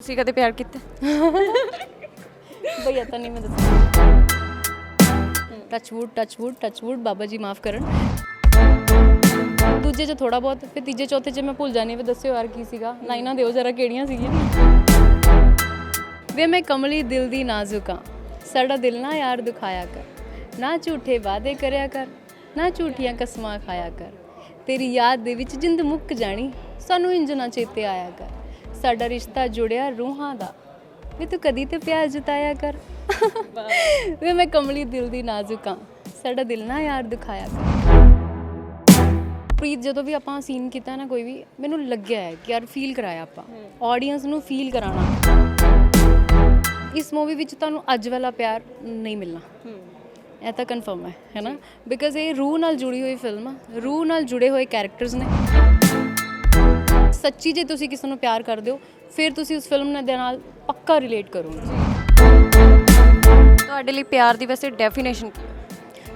ਤੁਸੀਂ ਕਦੇ ਪਿਆਰ ਕੀਤਾ? ਭਈਆ ਤਾਂ ਨਹੀਂ ਮੈਂ ਦੱਸਣਾ touch wood touch wood touch wood ਬਾਬਾ ਜੀ ਮਾਫ ਕਰਨ। ਦੂਜੇ ਚ ਥੋੜਾ ਬਹੁਤ ਫਿਰ ਤੀਜੇ ਚੌਥੇ ਚ ਮੈਂ ਭੁੱਲ ਜਾਣੀ ਵੀ ਦੱਸਿਓ ਯਾਰ ਕੀ ਸੀਗਾ। ਲਾਈਨਾਂ ਦਿਓ ਜਰਾ ਕਿਹੜੀਆਂ ਸੀਗੀਆਂ। ਵੇ ਮੈਂ ਕਮਲੀ ਦਿਲ ਦੀ ਨਾਜ਼ੁਕਾਂ ਸਾਡਾ ਦਿਲ ਨਾ ਯਾਰ ਦੁਖਾਇਆ ਕਰ। ਨਾ ਝੂਠੇ ਵਾਅਦੇ ਕਰਿਆ ਕਰ। ਨਾ ਝੂਠੀਆਂ ਕਸਮਾਂ ਖਾਇਆ ਕਰ। ਤੇਰੀ ਯਾਦ ਦੇ ਵਿੱਚ ਜਿੰਦ ਮੁੱਕ ਜਾਣੀ। ਸਾਨੂੰ ਇੰਜ ਨਾ ਚੇਤੇ ਆਇਆ ਕਰ। ਸਾਡਾ ਰਿਸ਼ਤਾ ਜੁੜਿਆ ਰੂਹਾਂ ਦਾ। ਵੀ ਤੂੰ ਕਦੀ ਤੇ ਪਿਆਰ ਜਤਾਇਆ ਕਰ। ਵੇ ਮੈਂ ਕਮਲੀ ਦਿਲ ਦੀ ਨਾਜ਼ੁਕਾਂ ਸਾਡਾ ਦਿਲ ਨਾ ਯਾਰ ਦੁਖਾਇਆ ਕਰ। ਪ੍ਰੀਤ ਜਦੋਂ ਵੀ ਆਪਾਂ ਸੀਨ ਕੀਤਾ ਨਾ ਕੋਈ ਵੀ ਮੈਨੂੰ ਲੱਗਿਆ ਹੈ ਕਿ ਯਾਰ ਫੀਲ ਕਰਾਇਆ ਆਪਾਂ। ਆਡੀਅנס ਨੂੰ ਫੀਲ ਕਰਾਣਾ ਇਸ ਮੂਵੀ ਵਿੱਚ ਤੁਹਾਨੂੰ ਅੱਜ ਵਾਲਾ ਪਿਆਰ ਨਹੀਂ ਮਿਲਣਾ। ਇਹ ਤਾਂ ਕਨਫਰਮ ਹੈ ਹੈ ਨਾ? ਬਿਕਾਜ਼ ਇਹ ਰੂਹ ਨਾਲ ਜੁੜੀ ਹੋਈ ਫਿਲਮ ਆ। ਰੂਹ ਨਾਲ ਜੁੜੇ ਹੋਏ ਕੈਰੈਕਟਰਸ ਨੇ। ਸੱਚੀ ਜੇ ਤੁਸੀਂ ਕਿਸੇ ਨੂੰ ਪਿਆਰ ਕਰਦੇ ਹੋ ਫਿਰ ਤੁਸੀਂ ਉਸ ਫਿਲਮ ਦੇ ਨਾਲ ਪੱਕਾ ਰਿਲੇਟ ਕਰੋਗੇ। ਤੁਹਾਡੇ ਲਈ ਪਿਆਰ ਦੀ ਵੈਸੇ ਡੈਫੀਨੇਸ਼ਨ ਕੀ ਹੈ?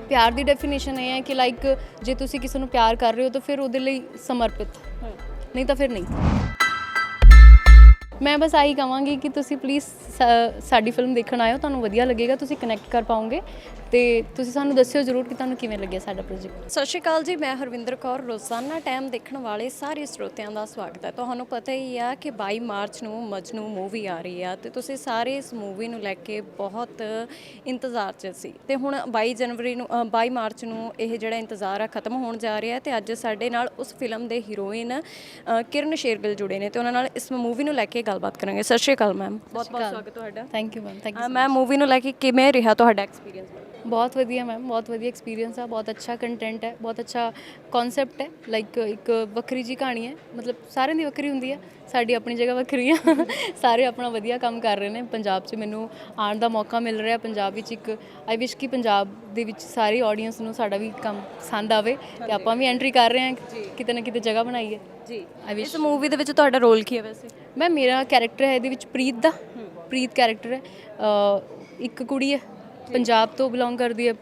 ਪਿਆਰ ਦੀ ਡੈਫੀਨੇਸ਼ਨ ਇਹ ਹੈ ਕਿ ਲਾਈਕ ਜੇ ਤੁਸੀਂ ਕਿਸੇ ਨੂੰ ਪਿਆਰ ਕਰ ਰਹੇ ਹੋ ਤਾਂ ਫਿਰ ਉਹਦੇ ਲਈ ਸਮਰਪਿਤ। ਨਹੀਂ ਤਾਂ ਫਿਰ ਨਹੀਂ। ਮੈਂ ਬਸ ਆਹੀ ਕਹਾਂਗੀ ਕਿ ਤੁਸੀਂ ਪਲੀਜ਼ ਸਾਡੀ ਫਿਲਮ ਦੇਖਣ ਆਇਓ ਤੁਹਾਨੂੰ ਵਧੀਆ ਲੱਗੇਗਾ ਤੁਸੀਂ ਕਨੈਕਟ ਕਰ ਪਾਓਗੇ ਤੇ ਤੁਸੀਂ ਸਾਨੂੰ ਦੱਸਿਓ ਜ਼ਰੂਰ ਕਿ ਤੁਹਾਨੂੰ ਕਿਵੇਂ ਲੱਗਿਆ ਸਾਡਾ ਪ੍ਰੋਜੈਕਟ ਸਤਿ ਸ਼੍ਰੀ ਅਕਾਲ ਜੀ ਮੈਂ ਹਰਵਿੰਦਰ ਕੌਰ ਰੋਜ਼ਾਨਾ ਟਾਈਮ ਦੇਖਣ ਵਾਲੇ ਸਾਰੇ ਸਰੋਤਿਆਂ ਦਾ ਸਵਾਗਤ ਹੈ। ਤੁਹਾਨੂੰ ਪਤਾ ਹੀ ਆ ਕਿ 22 ਮਾਰਚ ਨੂੰ ਮਜਨੂ ਮੂਵੀ ਆ ਰਹੀ ਆ ਤੇ ਤੁਸੀਂ ਸਾਰੇ ਇਸ ਮੂਵੀ ਨੂੰ ਲੈ ਕੇ ਬਹੁਤ ਇੰਤਜ਼ਾਰ 'ਚ ਸੀ। ਤੇ ਹੁਣ 22 ਜਨਵਰੀ ਨੂੰ ਅ, 22 ਮਾਰਚ ਨੂੰ ਇਹ ਜਿਹੜਾ ਇੰਤਜ਼ਾਰ ਆ ਖਤਮ ਹੋਣ ਜਾ ਰਿਹਾ ਤੇ ਅੱਜ ਸਾਡੇ ਨਾਲ ਉਸ ਫਿਲਮ ਦੇ ਹੀਰੋਇਨ ਕਿਰਨ ਸ਼ੇਰਗਿੱਲ ਜੁੜੇ ਨੇ ਤੇ ਉਹਨਾਂ ਨਾਲ ਇਸ ਮੂਵੀ ਨੂੰ ਲੈ ਕੇ ਗੱਲਬਾਤ ਕਰਾਂਗੇ। ਸਤਿ ਸ਼੍ਰੀ ਅਕਾਲ ਮੈਮ ਬਹੁਤ ਬਹੁਤ ਸਵਾਗਤ ਤੁਹਾਡਾ। Thank you ma'am thank uh, ma'am movie ਨੂੰ ਲੈ ਕੇ ਕਿਵੇਂ ਰਿਹਾ ਤੁਹਾਡਾ ਐਕਸਪੀਰੀਅੰਸ ਯੂ ਬਹੁਤ ਵਧੀਆ ਮੈਮ ਬਹੁਤ ਵਧੀਆ ਐਕਸਪੀਰੀਅੰਸ ਆ। ਬਹੁਤ ਅੱਛਾ ਕੰਟੈਂਟ ਹੈ। ਬਹੁਤ ਅੱਛਾ ਕਨਸੈਪਟ ਹੈ। ਲਾਈਕ ਇੱਕ ਵੱਖਰੀ ਜੀ ਕਹਾਣੀ ਹੈ। ਮਤਲਬ ਸਾਰਿਆਂ ਦੀ ਵੱਖਰੀ ਹੁੰਦੀ ਹੈ। ਸਾਡੀ ਆਪਣੀ ਜਗ੍ਹਾ ਵੱਖਰੀ ਆ। ਸਾਰੇ ਆਪਣਾ ਵਧੀਆ ਕੰਮ ਕਰ ਰਹੇ ਨੇ। ਪੰਜਾਬ 'ਚ ਮੈਨੂੰ ਆਉਣ ਦਾ ਮੌਕਾ ਮਿਲ ਰਿਹਾ। ਪੰਜਾਬ ਵਿੱਚ ਇੱਕ ਆਈ ਵਿਸ਼ ਕਿ ਪੰਜਾਬ ਦੇ ਵਿੱਚ ਸਾਰੀ ਆਡੀਅנס ਨੂੰ ਸਾਡਾ ਵੀ ਕੰਮ ਪਸੰਦ ਆਵੇ। ਤੇ ਆਪਾਂ ਵੀ ਐਂਟਰੀ ਕਰ ਰਹੇ ਹਾਂ। ਕਿਤੇ ਨਾ ਕਿਤੇ ਜਗ੍ਹਾ ਬਣਾਈਏ। ਜੀ। ਆਈ ਵਿਸ਼ ਇਸ ਮੂਵੀ ਦੇ ਵਿੱਚ ਤੁਹਾਡਾ ਰੋਲ ਕੀ ਹੈ ਵੈਸੇ? ਮੈਂ ਮੇਰਾ ਕੈਰੈਕਟਰ ਹੈ ਇਹਦੇ ਵਿੱਚ ਪ੍ਰੀਤ ਦਾ। ਪ੍ਰੀਤ ਕੈਰੈਕਟਰ ਹੈ। ਅ, ਇੱਕ ਕੁੜੀ ਹੈ। ਪੰਜਾਬ ਤੋਂ ਬਿਲੋਂਗ ਕਰਦੀ ਹੈ।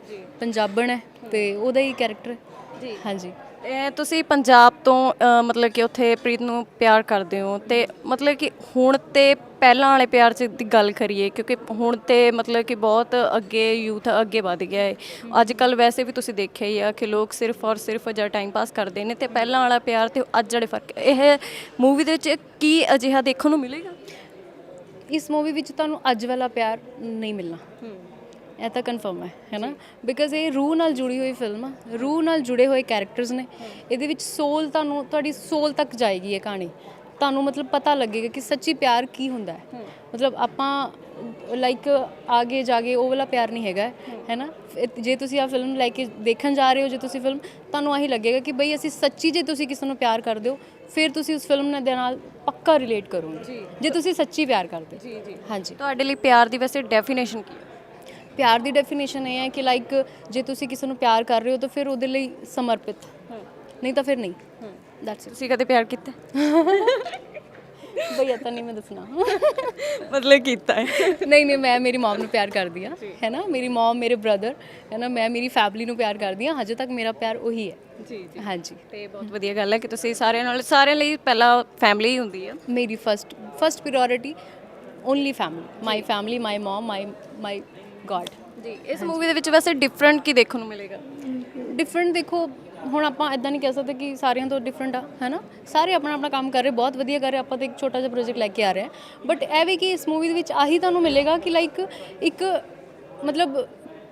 ਪੰਜਾਬਣ ਹੈ ਤੇ ਉਹਦਾ ਹੀ ਕੈਰੈਕਟਰ ਜੀ। ਹਾਂਜੀ। ਇਹ ਤੁਸੀਂ ਪੰਜਾਬ ਤੋਂ ਅ, ਮਤਲਬ ਕਿ ਉੱਥੇ ਪ੍ਰੀਤ ਨੂੰ ਪਿਆਰ ਕਰਦੇ ਹੋ ਤੇ ਮਤਲਬ ਕਿ ਹੁਣ ਤੇ ਪਹਿਲਾਂ ਵਾਲੇ ਪਿਆਰ 'ਚ ਦੀ ਗੱਲ ਕਰੀਏ ਕਿਉਂਕਿ ਹੁਣ ਤੇ ਮਤਲਬ ਕਿ ਬਹੁਤ ਅੱਗੇ ਯੂਥ ਅੱਗੇ ਵੱਧ ਗਿਆ ਹੈ ਅੱਜ ਕੱਲ ਵੈਸੇ ਵੀ ਤੁਸੀਂ ਦੇਖਿਆ ਹੀ ਆ ਕਿ ਲੋਕ ਸਿਰਫ ਔਰ ਸਿਰਫ ਜਾਂ ਟਾਈਮ ਪਾਸ ਕਰਦੇ ਨੇ ਤੇ ਪਹਿਲਾਂ ਵਾਲਾ ਪਿਆਰ ਤੇ ਅੱਜ ਜਿਹੜੇ ਫ਼ਰਕ ਇਹ ਮੂਵੀ ਦੇ ਵਿੱਚ ਕੀ ਅਜਿਹਾ ਦੇਖਣ ਨੂੰ ਮਿਲੇਗਾ? ਇਸ ਮੂਵੀ ਵਿੱਚ ਤੁਹਾਨੂੰ ਅੱਜ ਵਾਲਾ ਪਿਆਰ ਨਹੀਂ ਮਿਲਣਾ। ਇਹ ਤਾਂ ਕਨਫਰਮ ਹੈ ਹੈ ਨਾ? ਬਿਕਾਜ਼ ਇਹ ਰੂਹ ਨਾਲ ਜੁੜੀ ਹੋਈ ਫਿਲਮ ਆ ਰੂਹ ਨਾਲ ਜੁੜੇ ਹੋਏ ਕੈਰੈਕਟਰਸ ਨੇ। ਇਹਦੇ ਵਿੱਚ ਸੋਲ ਤੁਹਾਨੂੰ ਤੁਹਾਡੀ ਸੋਲ ਤੱਕ ਜਾਏਗੀ ਇਹ ਕਹਾਣੀ। ਤੁਹਾਨੂੰ ਮਤਲਬ ਪਤਾ ਲੱਗੇਗਾ ਕਿ ਸੱਚੀ ਪਿਆਰ ਕੀ ਹੁੰਦਾ ਹੈ। ਮਤਲਬ ਆਪਾਂ ਲਾਈਕ ਆਗੇ ਜਾਗੇ ਉਹ ਵਾਲਾ ਪਿਆਰ ਨਹੀਂ ਹੈਗਾ ਹੈ। ਨਾ? ਜੇ ਤੁਸੀਂ ਆ ਫਿਲਮ ਲੈ ਕੇ ਦੇਖਣ ਜਾ ਰਹੇ ਹੋ ਜੇ ਤੁਸੀਂ ਫਿਲਮ ਤੁਹਾਨੂੰ ਆਹੀ ਲੱਗੇਗਾ ਕਿ ਬਈ ਅਸੀਂ ਸੱਚੀ ਜੇ ਤੁਸੀਂ ਕਿਸੇ ਨੂੰ ਪਿਆਰ ਕਰਦੇ ਹੋ ਫਿਰ ਤੁਸੀਂ ਉਸ ਫਿਲਮ ਦੇ ਨਾਲ ਪੱਕਾ ਰਿਲੇਟ ਕਰੋਗੇ। ਜੇ। ਤੁਸੀਂ ਸੱਚੀ ਪਿਆਰ ਕਰਦੇ ਹੋ। ਜੀ ਜੀ। ਹਾਂਜੀ। ਤੁਹਾਡੇ ਲਈ ਪਿਆਰ ਦੀ ਵੈਸੇ ਡੈਫੀਨੇਸ਼ਨ ਕੀ ਹੈ? ਪਿਆਰ ਦੀ ਡੈਫੀਨੇਸ਼ਨ ਇਹ ਹੈ ਕਿ ਲਾਈਕ ਜੇ ਤੁਸੀਂ ਕਿਸੇ ਨੂੰ ਪਿਆਰ ਕਰ ਰਹੇ ਹੋ ਤਾਂ ਫਿਰ ਉਹਦੇ ਲਈ ਸਮਰਪਿਤ। ਨਹੀਂ ਤਾਂ ਫਿਰ ਨਹੀਂ। ਦੈਟਸ ਤੁਸੀਂ ਕਦੇ ਪਿਆਰ ਕੀਤਾ? ਇਟ ਭਈਆ ਤਾਂ ਨਹੀਂ ਮੈਂ ਦੱਸਣਾ। ਮਤਲਬ ਕੀਤਾ ਹੈ। ਨਹੀਂ ਨਹੀਂ ਮੈਂ ਮੇਰੀ ਮਮ ਨੂੰ ਪਿਆਰ ਕਰਦੀ ਆ ਹੈ ਨਾ? ਮੇਰੀ ਮਮ ਮੇਰੇ ਬ੍ਰਦਰ ਹੈ ਨਾ? ਮੈਂ ਮੇਰੀ ਫੈਮਿਲੀ ਨੂੰ ਪਿਆਰ ਕਰਦੀ ਆ ਹਜੇ ਤੱਕ ਮੇਰਾ ਪਿਆਰ ਉਹੀ ਹੈ। ਜੀ ਹਾਂਜੀ। ਤੇ ਬਹੁਤ ਵਧੀਆ ਗੱਲ ਹੈ ਕਿ ਤੁਸੀਂ ਸਾਰਿਆਂ ਨਾਲ ਸਾਰਿਆਂ ਲਈ ਪਹਿਲਾਂ ਫੈਮਿਲੀ ਹੀ ਹੁੰਦੀ ਹੈ। ਮੇਰੀ first first priority only family my family my mom my my god ਜੀ ਇਸ ਮੂਵੀ ਦੇ ਵਿੱਚ ਵੈਸੇ ਡਿਫਰੈਂਟ ਕੀ ਦੇਖਣ ਨੂੰ ਮਿਲੇਗਾ? ਡਿਫਰੈਂਟ ਦੇਖੋ ਹੁਣ ਆਪਾਂ ਇਦਾਂ ਨਹੀਂ ਕਹਿ ਸਕਦੇ ਕਿ ਸਾਰਿਆਂ ਤੋਂ ਡਿਫਰੈਂਟ ਆ ਹੈਨਾ ਸਾਰੇ ਆਪਣਾ ਆਪਣਾ ਕੰਮ ਕਰ ਰਹੇ ਬਹੁਤ ਵਧੀਆ ਕਰ ਰਹੇ ਆਪਾਂ ਤਾਂ ਇੱਕ ਛੋਟਾ ਜਿਹਾ ਪ੍ਰੋਜੈਕਟ ਲੈ ਕੇ ਆ ਰਹੇ ਹਾਂ। ਬਟ ਇਹ ਵੀ ਕਿ ਇਸ ਮੂਵੀ ਦੇ ਵਿੱਚ ਆਹੀ ਤੁਹਾਨੂੰ ਮਿਲੇਗਾ ਕਿ ਲਾਈਕ ਇੱਕ ਮਤਲਬ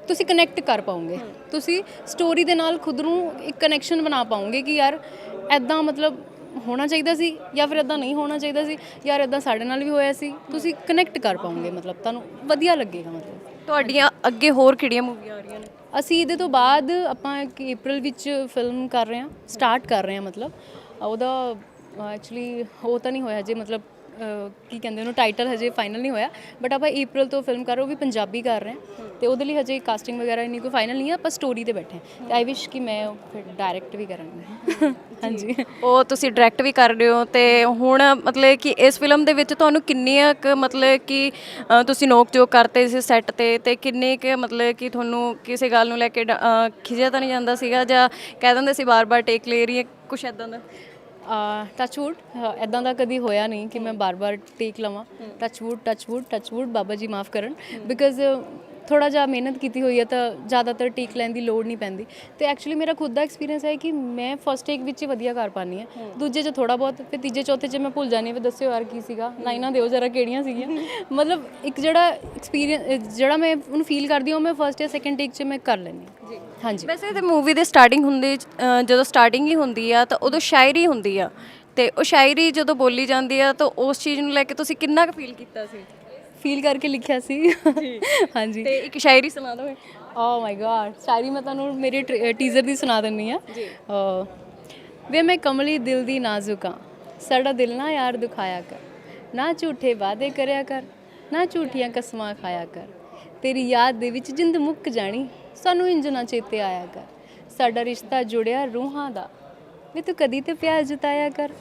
ਤੁਸੀਂ ਕਨੈਕਟ ਕਰ ਪਾਓਗੇ। ਤੁਸੀਂ ਸਟੋਰੀ ਦੇ ਨਾਲ ਖੁਦ ਨੂੰ ਇੱਕ ਕਨੈਕਸ਼ਨ ਬਣਾ ਪਾਓਗੇ ਕਿ ਯਾਰ ਐਦਾਂ ਮਤਲਬ ਹੋਣਾ ਚਾਹੀਦਾ ਸੀ ਜਾਂ ਫਿਰ ਐਦਾਂ ਨਹੀਂ ਹੋਣਾ ਚਾਹੀਦਾ ਸੀ ਯਾਰ ਐਦਾਂ ਸਾਡੇ ਨਾਲ ਵੀ ਹੋਇਆ ਸੀ। ਤੁਸੀਂ ਕਨੈਕਟ ਕਰ ਪਾਓਗੇ ਮਤਲਬ ਤੁਹਾਨੂੰ ਵਧੀਆ ਲੱਗੇਗਾ ਮਤਲਬ। ਤੁਹਾਡੀਆਂ ਅੱਗੇ ਹੋਰ ਕਿਹੜੀਆਂ ਮੂਵੀਆਂ ਆ ਰਹੀਆਂ ਨੇ? ਅਸੀਂ ਇਹਦੇ ਤੋਂ ਬਾਅਦ ਆਪਾਂ ਇੱਕ April ਵਿੱਚ ਫਿਲਮ ਕਰ ਰਹੇ ਹਾਂ ਸਟਾਰਟ ਕਰ ਰਹੇ ਹਾਂ ਮਤਲਬ। ਉਹਦਾ ਐਕਚੁਅਲੀ ਉਹ ਤਾਂ ਨਹੀਂ ਹੋਇਆ ਜੇ ਮਤਲਬ ਕੀ ਕਹਿੰਦੇ ਉਹਨੂੰ ਟਾਈਟਲ ਹਜੇ ਫਾਈਨਲ ਨਹੀਂ ਹੋਇਆ ਬਟ ਆਪਾਂ April ਤੋਂ ਫਿਲਮ ਕਰ ਰਹੇ ਉਹ ਵੀ ਪੰਜਾਬੀ ਕਰ ਰਹੇ ਹਾਂ। ਤੇ ਉਹਦੇ ਲਈ ਹਜੇ ਕਾਸਟਿੰਗ ਵਗੈਰਾ ਨਹੀਂ ਕੋਈ ਫਾਈਨਲ ਨਹੀਂ ਹੈ ਆਪਾਂ ਸਟੋਰੀ ਤੇ ਬੈਠੇ ਹਾਂ। ਤੇ ਆਈ ਵਿਸ਼ ਕਿ ਮੈਂ ਉਹ ਫਿਰ ਡਾਇਰੈਕਟ ਵੀ ਕਰਾਂਗੀ ਹਾਂਜੀ। ਉਹ ਤੁਸੀਂ ਡਾਇਰੈਕਟ ਵੀ ਕਰ ਰਹੇ ਹੋ ਤੇ ਹੁਣ ਮਤਲਬ ਕਿ ਇਸ ਫਿਲਮ ਦੇ ਵਿੱਚ ਤੁਹਾਨੂੰ ਕਿੰਨੀਆਂ ਕੁ ਮਤਲਬ ਕਿ ਤੁਸੀਂ ਨੋਕ ਝੋਕ ਕਰਤੇ ਸੀ ਸੈੱਟ ਤੇ ਤੇ ਕਿੰਨੇ ਕੁ ਮਤਲਬ ਕਿ ਤੁਹਾਨੂੰ ਕਿਸੇ ਗੱਲ ਨੂੰ ਲੈ ਕੇ ਖਿਜਿਆ ਤਾਂ ਨਹੀਂ ਜਾਂਦਾ ਸੀਗਾ ਜਾਂ ਕਹਿ ਦਿੰਦੇ ਸੀ ਬਾਰ-ਬਾਰ ਟੇਕ ਲੈ ਰਹੀ ਹੈ ਕੁਛ ਐਦਾਂ ਦਾ? ਟੱਚਵੁੱਡ ਐਦਾਂ ਦਾ ਕਦੀ ਹੋਇਆ ਨਹੀਂ ਕਿ ਮੈਂ ਬਾਰ-ਬਾਰ ਟੇਕ ਲਵਾਂ। ਟੱਚਵੁੱਡ ਟੱਚਵੁੱਡ ਟੱਚਵੁੱਡ ਬਾਬਾ ਜੀ ਮਾਫ ਕਰਨ। ਬਿਕਾਜ਼ ਥੋੜਾ ਜਿਹਾ ਮਿਹਨਤ ਕੀਤੀ ਹੋਈ ਹੈ ਤਾਂ ਜ਼ਿਆਦਾਤਰ ਟੇਕ ਲੈਣ ਦੀ ਲੋੜ ਨਹੀਂ ਪੈਂਦੀ। ਤੇ ਐਕਚੁਅਲੀ ਮੇਰਾ ਖੁਦ ਦਾ ਐਕਸਪੀਰੀਅੰਸ ਹੈ ਕਿ ਮੈਂ ਫਸਟ ਟੇਕ ਵਿੱਚ ਹੀ ਵਧੀਆ ਕਰ ਪਾਨੀ ਆ ਦੂਜੇ 'ਚ ਥੋੜਾ ਬਹੁਤ ਫਿਰ ਤੀਜੇ ਚੌਥੇ 'ਚ ਮੈਂ ਭੁੱਲ ਜਾਣੀ ਵੀ ਦੱਸਿਓ ਯਾਰ ਕੀ ਸੀਗਾ। ਲਾਈਨਾਂ ਦਿਓ ਜਰਾ ਕਿਹੜੀਆਂ ਸੀਗੀਆਂ। ਮਤਲਬ ਇੱਕ ਜਿਹੜਾ ਐਕਸਪੀਰੀਅੰਸ ਜਿਹੜਾ ਮੈਂ ਉਹਨੂੰ ਫੀਲ ਕਰਦੀ ਹਾਂ ਉਹ ਮੈਂ ਫਸਟ ਜਾਂ ਸੈਕੰਡ ਟੇਕ 'ਚ ਮੈਂ ਕਰ ਲੈਂਦੀ ਹਾਂ। ਜੀ। ਹਾਂਜੀ। ਵੈਸੇ ਤੇ ਮੂਵੀ ਦੇ ਸਟਾਰਟਿੰਗ ਹੁੰਦੀ ਜਦੋਂ ਸਟਾਰਟਿੰਗ ਹੀ ਹੁੰਦੀ ਆ ਤਾਂ ਉਦੋਂ ਸ਼ਾਇਰੀ ਹੁੰਦੀ ਆ। ਤੇ ਉਹ ਸ਼ਾਇਰੀ ਜਦੋਂ ਬੋਲੀ ਜਾਂਦੀ ਆ ਤਾਂ ਉਸ ਚੀਜ਼ ਨੂੰ ਲੈ ਕੇ ਤੁਸੀਂ ਕਿੰਨਾ ਕੁ ਫੀਲ ਕੀਤਾ ਸੀ? ਫੀਲ ਕਰਕੇ ਲਿਖਿਆ ਸੀ। ਹਾਂਜੀ। ਤੇ ਇੱਕ ਸ਼ਾਇਰੀ ਸੁਣਾ ਦਿਓ। ਓ ਮਾਈ ਗॉड ਸ਼ਾਇਰੀ ਮੈਂ ਤੁਹਾਨੂੰ ਮੇਰੇ ਟੀਜ਼ਰ ਦੀ ਸੁਣਾ ਦਿੰਨੀ ਆ। ਜੀ। ਵੇ ਮੈਂ ਕਮਲੀ ਦਿਲ ਦੀ ਨਾਜ਼ੁਕਾਂ ਸਾਡਾ ਦਿਲ ਨਾ ਯਾਰ ਦੁਖਾਇਆ ਕਰ ਨਾ ਝੂਠੇ ਵਾਅਦੇ ਕਰਿਆ ਕਰ ਨਾ ਝੂਠੀਆਂ ਕਸਮਾਂ ਖਾਇਆ ਕਰ। ਤੇਰੀ ਯਾਦ ਦੇ ਵਿੱਚ ਜਿੰਦ ਮੁੱਕ ਜਾਣੀ ਸਾਨੂੰ ਇੰਜ ਨਾ ਚੇਤੇ ਆਇਆ ਕਰ। ਸਾਡਾ ਰਿਸ਼ਤਾ ਜੁੜਿਆ ਰੂਹਾਂ ਦਾ ਵੇ ਤੂੰ ਕਦੀ ਤੇ ਪਿਆਰ ਜਤਾਇਆ ਕਰ।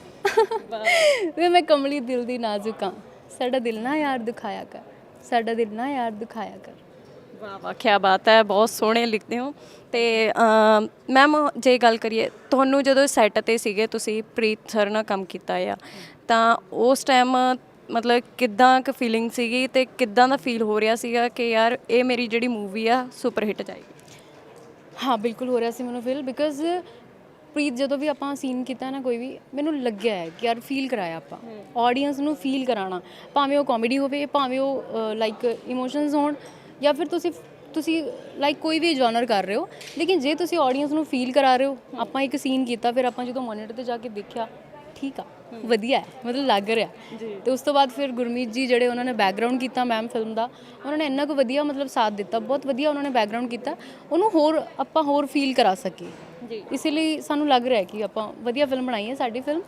ਵੇ ਮੈਂ ਕਮਲੀ ਦਿਲ ਦੀ ਨਾਜ਼ੁਕਾਂ ਸਾਡਾ ਦਿਲ ਨਾ ਯਾਰ ਦੁਖਾਇਆ ਕਰ। ਸਾਡਾ ਦਿਲ ਨਾ ਯਾਰ ਦੁਖਾਇਆ ਕਰ। ਵਾਹ ਵਾਹ ਕੀ ਬਾਤ ਹੈ ਬਹੁਤ ਸੋਹਣੇ ਲਿਖਦੇ ਹੋ। ਤੇ ਮੈਮ ਜੇ ਗੱਲ ਕਰੀਏ ਤੁਹਾਨੂੰ ਜਦੋਂ ਸੈੱਟ ਤੇ ਸੀਗੇ ਤੁਸੀਂ ਪ੍ਰੀਤ ਸਰ ਨਾਲ ਕੰਮ ਕੀਤਾ ਆ ਤਾਂ ਉਸ ਟਾਈਮ ਮਤਲਬ ਕਿੱਦਾਂ ਕੁ ਫੀਲਿੰਗ ਸੀਗੀ ਤੇ ਕਿੱਦਾਂ ਦਾ ਫੀਲ ਹੋ ਰਿਹਾ ਸੀਗਾ ਕਿ ਯਾਰ ਇਹ ਮੇਰੀ ਜਿਹੜੀ ਮੂਵੀ ਆ ਸੁਪਰ ਹਿੱਟ ਜਾਏਗੀ ਹਾਂ ਬਿਲਕੁਲ ਹੋ ਰਿਹਾ ਸੀ ਮੈਨੂੰ ਫੀਲ ਬਿਕਾਜ਼ ਪ੍ਰੀਤ, ਜਦੋਂ ਵੀ ਆਪਾਂ ਸੀਨ ਕੀਤਾ ਨਾ ਕੋਈ ਵੀ, ਮੈਨੂੰ ਲੱਗਿਆ ਹੈ ਕਿ ਯਾਰ ਫੀਲ ਕਰਾਇਆ ਆਪਾਂ। ਆਡੀਅנס ਨੂੰ ਫੀਲ ਕਰਾਣਾ। ਭਾਵੇਂ ਉਹ ਕਾਮੇਡੀ ਹੋਵੇ, ਭਾਵੇਂ ਉਹ ਲਾਈਕ ਇਮੋਸ਼ਨਸ ਹੋਣ, ਜਾਂ ਫਿਰ ਤੁਸੀਂ ਤੁਸੀਂ ਲਾਈਕ ਕੋਈ ਵੀ ਜਨਰ ਕਰ ਰਹੇ ਹੋ, ਲੇਕਿਨ ਜੇ ਤੁਸੀਂ ਆਡੀਅנס ਨੂੰ ਫੀਲ ਕਰਾ ਰਹੇ ਹੋ, ਆਪਾਂ ਇੱਕ ਸੀਨ ਕੀਤਾ, ਫਿਰ ਆਪਾਂ ਜਦੋਂ ਮੋਨੀਟਰ ਤੇ ਜਾ ਕੇ ਦੇਖਿਆ ਠੀਕ ਆ ਵਧੀਆ ਹੈ ਮਤਲਬ ਲੱਗ ਰਿਹਾ। ਤੇ ਉਸ ਤੋਂ ਬਾਅਦ ਫਿਰ ਗੁਰਮੀਤ ਜੀ ਜਿਹੜੇ ਉਹਨਾਂ ਨੇ ਬੈਕਗ੍ਰਾਉਂਡ ਕੀਤਾ ਮੈਮ ਫਿਲਮ ਦਾ ਉਹਨਾਂ ਨੇ ਇੰਨਾ ਕੁ ਵਧੀਆ ਮਤਲਬ ਸਾਥ ਦਿੱਤਾ ਬਹੁਤ ਵਧੀਆ ਉਹਨਾਂ ਨੇ ਬੈਕਗ੍ਰਾਉਂਡ ਕੀਤਾ ਉਹਨੂੰ ਹੋਰ ਆਪਾਂ ਹੋਰ ਫੀਲ ਕਰਾ ਸਕੀਏ। ਜੀ। ਇਸੇ ਲਈ ਸਾਨੂੰ ਲੱਗ ਰਿਹਾ ਕਿ ਆਪਾਂ ਵਧੀਆ ਫਿਲਮ ਬਣਾਈ ਹੈ ਸਾਡੀ ਫਿਲਮ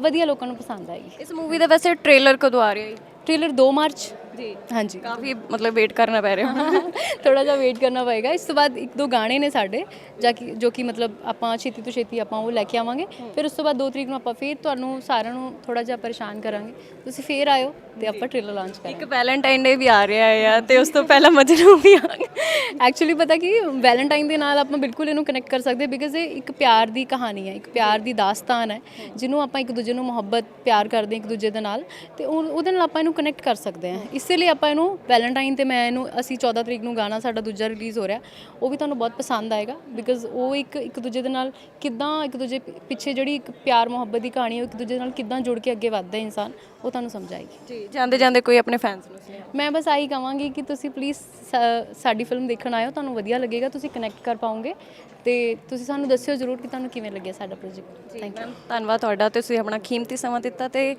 ਵਧੀਆ ਲੋਕਾਂ ਨੂੰ ਪਸੰਦ ਆਏਗੀ। ਇਸ ਮੂਵੀ ਦਾ ਵੈਸੇ ਟ੍ਰੇਲਰ ਕਦੋਂ ਆ ਰਿਹਾ ਹੈ ਟ੍ਰੇਲਰ 2 ਮਾਰਚ। ਜੀ। ਹਾਂਜੀ। ਕਾਫੀ ਮਤਲਬ ਵੇਟ ਕਰਨਾ ਪੈ ਰਿਹਾ। ਥੋੜਾ ਜਿਹਾ ਵੇਟ ਕਰਨਾ ਪਏਗਾ। ਇਸ ਤੋਂ ਬਾਅਦ ਇੱਕ ਦੋ ਗਾਣੇ ਨੇ ਸਾਡੇ ਜਾ ਕਿ ਜੋ ਕਿ ਮਤਲਬ ਆਪਾਂ ਛੇਤੀ ਤੋਂ ਛੇਤੀ ਆਪਾਂ ਉਹ ਲੈ ਕੇ ਆਵਾਂਗੇ। ਫਿਰ ਉਸ ਤੋਂ ਬਾਅਦ 2 ਤਰੀਕ ਨੂੰ ਆਪਾਂ ਫੇਰ ਤੁਹਾਨੂੰ ਸਾਰਿਆਂ ਨੂੰ ਥੋੜਾ ਜਿਹਾ ਪਰੇਸ਼ਾਨ ਕਰਾਂਗੇ। ਤੁਸੀਂ ਫੇਰ ਆਇਓ ਤੇ ਆਪਾਂ ਟ੍ਰੇਲਰ ਲਾਂਚ ਕਰਾਂਗੇ। ਇੱਕ ਵੈਲੈਂਟਾਈਨ ਡੇ ਵੀ ਆ ਰਿਹਾ ਆ ਤੇ ਉਸ ਤੋਂ ਪਹਿਲਾਂ ਮਜਨੂ ਵੀ ਆ ਐਕਚੁਅਲੀ ਪਤਾ ਕੀ ਵੈਲੈਂਟਾਈਨ ਦੇ ਨਾਲ ਆਪਾਂ ਬਿਲਕੁਲ ਇਹਨੂੰ ਕਨੈਕਟ ਕਰ ਸਕਦੇ ਬਿਕਾਜ਼ ਇਹ ਇੱਕ ਪਿਆਰ ਦੀ ਕਹਾਣੀ ਹੈ ਇੱਕ ਪਿਆਰ ਦੀ ਦਾਸਤਾਨ ਹੈ ਜਿਹਨੂੰ ਆਪਾਂ ਇੱਕ ਦੂਜੇ ਨੂੰ ਮੁਹੱਬਤ ਪਿਆਰ ਕਰਦੇ ਹਾਂ ਇੱਕ ਦੂਜੇ ਦੇ ਨਾਲ ਤੇ ਉਹ- ਉਹਦੇ ਨਾਲ ਆਪਾਂ ਇਹਨੂੰ ਕਨੈਕਟ ਕਰ ਸਕਦੇ ਹਾਂ। ਇਸੇ ਲਈ ਆਪਾਂ ਇਹਨੂੰ ਵੈਲੈਂਟਾਈਨ ਤੇ ਮੈਂ ਇਹਨੂੰ ਅਸੀਂ 14 ਤਰੀਕ ਨੂੰ ਗਾਣਾ ਸਾਡਾ ਦੂਜਾ ਰਿਲੀਜ਼ ਹੋ ਰਿਹਾ ਉਹ ਵੀ ਤੁਹਾਨੂੰ ਬਹੁਤ ਪਸੰਦ ਆਏਗਾ ਬਿਕਾਜ਼ ਉਹ ਇੱਕ ਇੱਕ ਦੂਜੇ ਦੇ ਨਾਲ ਕਿੱਦਾਂ ਇੱਕ ਦੂਜੇ ਪਿੱਛੇ ਜਿਹੜੀ ਇੱਕ ਪਿਆਰ ਮੁਹੱਬਤ ਦੀ ਕਹਾਣੀ ਹੈ ਉਹ ਇੱਕ ਦੂਜੇ ਨਾਲ ਕਿੱਦਾਂ ਜੁੜ ਕੇ ਅੱਗੇ ਵੱਧਦਾ ਹੈ ਇਨਸਾਨ ਉਹ ਤੁਹਾਨੂੰ ਸਮਝ ਆਏਗੀ। ਜੀ ਜਾਂਦੇ ਜਾਂਦੇ ਕੋਈ ਆਪਣੇ ਫੈਨਸ ਨੂੰ ਮੈਂ ਬਸ ਆਹੀ ਕਹਾਂਗੀ ਕਿ ਤੁਸੀਂ ਪਲੀਜ਼ ਸਾਡੀ ਫਿਲਮ ਦੇਖਣ ਆਇਓ ਤੁਹਾਨੂੰ ਵਧੀਆ ਲੱਗੇਗਾ ਤੁਸੀਂ ਕਨੈਕਟ ਕਰ ਪਾਓਗੇ ਤੇ ਤੁਸੀਂ ਸਾਨੂੰ ਦੱਸਿਓ ਜ਼ਰੂਰ ਕਿ ਤੁਹਾਨੂੰ ਕਿਵੇਂ ਲੱਗਿਆ ਸਾਡਾ ਪ੍ਰੋਜੈਕਟ ਥੈਂਕ ਮੈਮ ਧੰਨਵਾਦ ਤੁਹਾਡਾ ਤੇ ਤੁਸੀਂ ਆਪਣਾ ਕੀਮਤੀ ਸਮਾਂ ਦਿੱਤਾ ਤੇ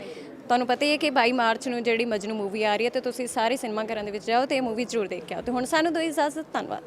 ਤੁਹਾਨੂੰ ਪਤਾ ਹੀ ਹੈ ਕਿ 22 ਮਾਰਚ ਨੂੰ ਜਿਹੜੀ ਮਜਨੂ ਮੂਵੀ ਆ ਰਹੀ ਹੈ ਤੇ ਤੁਸੀਂ ਸਾਰੇ ਸਿਨੇਮਾ ਘਰਾਂ ਦੇ ਵਿੱਚ ਜਾਓ ਤੇ ਇਹ ਮੂਵੀ ਜ਼ਰੂਰ ਦੇਖ ਕੇ ਆਓ ਤੇ ਹੁਣ ਸਾਨੂੰ ਦੋ ਇਜਾਜ਼ਤ, ਧੰਨਵਾਦ।